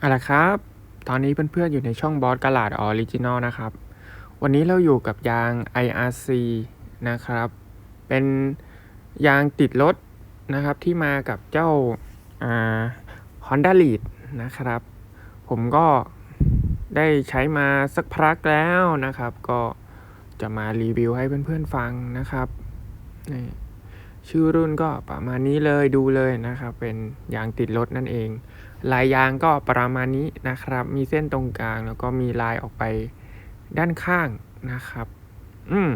เอาละครับ ตอนนี้เพื่อนๆอยู่ในช่องบอสกาลาดออริจินอลนะครับ วันนี้เราอยู่กับยาง IRC นะครับ เป็นยางติดรถนะครับที่มากับเจ้าฮอ่า Honda Lead นะครับ ผมก็ได้ใช้มาสักพักแล้วนะครับ ก็จะมารีวิวให้เพื่อนๆฟังนะครับนี่ชื่อรุ่นก็ประมาณนี้เลยดูเลยนะครับ เป็นยางติดรถนั่นเอง ลายยางก็ประมาณนี้นะครับ มีเส้นตรงกลางแล้วก็มีลายออกไปด้านข้างนะครับ อืม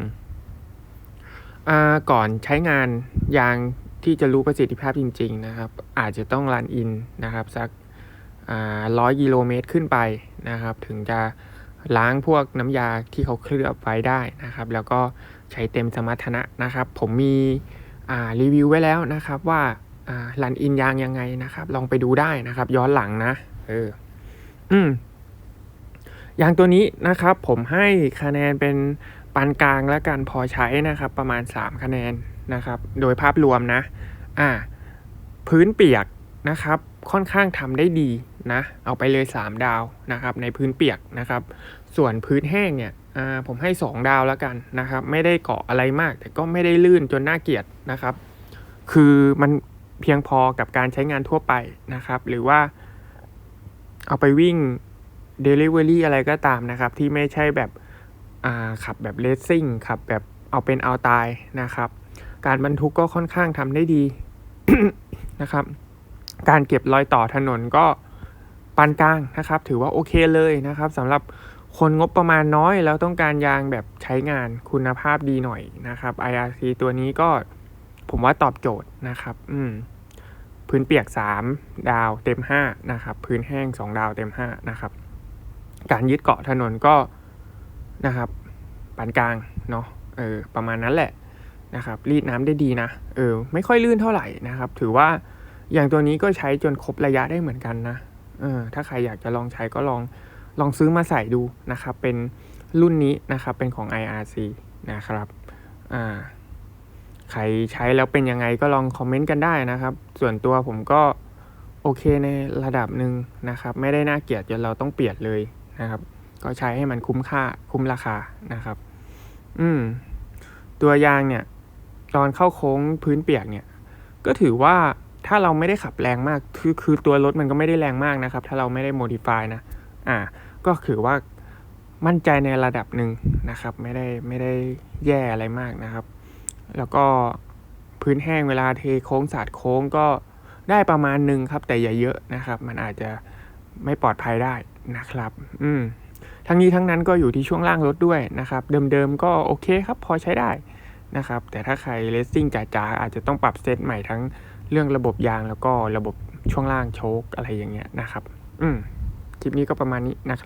อ่าก่อนใช้งานยางที่จะรู้ประสิทธิภาพจริง ๆ นะครับ อาจจะต้องรันอินนะครับ สักร้อยกิโลเมตรขึ้นไปนะครับ ถึงจะล้างพวกน้ำยาที่เขาเคลือบไว้ได้นะครับ แล้วก็ใช้เต็มสมรรถนะนะครับ ผมมีอ่ารีวิวไว้แล้วนะครับว่า อ่ารันอินยางยังไงนะครับ ลองไปดูได้นะครับ ย้อนหลังนะเอออืมยางตัวนี้นะครับ ผมให้คะแนนเป็นปานกลางแล้วกันพอใช้นะครับ ประมาณ 3 คะแนนนะครับ โดยภาพรวมนะ อ่า พื้นเปียกนะครับ ค่อนข้างทำได้ดีนะ เอาไปเลย 3 ดาวนะครับ ในพื้นเปียกนะครับ ส่วนพื้นแห้งเนี่ยผมให้ 2 ดาวแล้วกันนะครับ ไม่ได้เกาะอะไรมาก แต่ก็ไม่ได้ลื่นจนน่าเกลียดนะครับ คือมัน เพียงพอกับการใช้งานทั่วไปนะครับ หรือว่าเอาไปวิ่ง Delivery อะไรก็ตามนะครับ ที่ไม่ใช่แบบขับแบบเลสซิ่งขับแบบเอาเป็นเอาตายนะครับ การบรรทุกก็ค่อนข้างทำได้ดีนะครับ การเก็บรอยต่อถนนก็ปานกลางนะครับ ถือว่าโอเคเลยนะครับสำหรับคนงบประมาณน้อยแล้วต้องการยางแบบใช้งานคุณภาพดีหน่อยนะครับ IRC ตัวนี้ก็ผมว่าตอบโจทย์นะครับ อืม พื้นเปียก 3 ดาวเต็ม 5 นะครับ พื้นแห้ง 2 ดาวเต็ม 5 นะครับ การยึดเกาะถนนก็นะครับปานกลางเนาะเออประมาณนั้นแหละนะครับ รีดน้ำได้ดีนะเออไม่ค่อยลื่นเท่าไหร่นะครับ ถือว่าอย่างตัวนี้ก็ใช้จนครบระยะได้เหมือนกันนะเออถ้าใครอยากจะลองใช้ก็ลองลองซื้อมาใส่ดูนะครับ เป็นรุ่นนี้นะครับเป็นของ IRC นะครับอ่า ใครใช้แล้วเป็นยังไงก็ลองคอมเมนต์กันได้นะครับ ส่วนตัวผมก็โอเคในระดับหนึ่งนะครับ ไม่ได้น่าเกลียดจนเราต้องเปลี่ยนเลยนะครับ ก็ใช้ให้มันคุ้มค่าคุ้มราคานะครับ อืม ตัวยางเนี่ย ตอนเข้าโค้งพื้นเปียกเนี่ย ก็ถือว่าถ้าเราไม่ได้ขับแรงมาก คือคือตัวรถมันก็ไม่ได้แรงมากนะครับ ถ้าเราไม่ได้โมดิฟายนะ อ่า ก็ถือว่ามั่นใจในระดับหนึ่งนะครับ ไม่ได้ไม่ได้แย่อะไรมากนะครับ แล้วก็พื้นแห้งเวลาเทโค้งสาดโค้งก็ได้ประมาณหนึ่งครับ แต่อย่าเยอะนะครับ มันอาจจะไม่ปลอดภัยได้นะครับ อืมทั้งนี้ทั้งนั้นก็อยู่ที่ช่วงล่างรถด้วยนะครับ เดิมๆก็โอเคครับ พอใช้ได้นะครับ แต่ถ้าใครเลสซิ่งจ๋าๆอาจจะต้องปรับเซตใหม่ทั้งเรื่องระบบยางแล้วก็ระบบช่วงล่างโชคอะไรอย่างเงี้ยนะครับ อืมคลิปนี้ก็ประมาณนี้นะครับ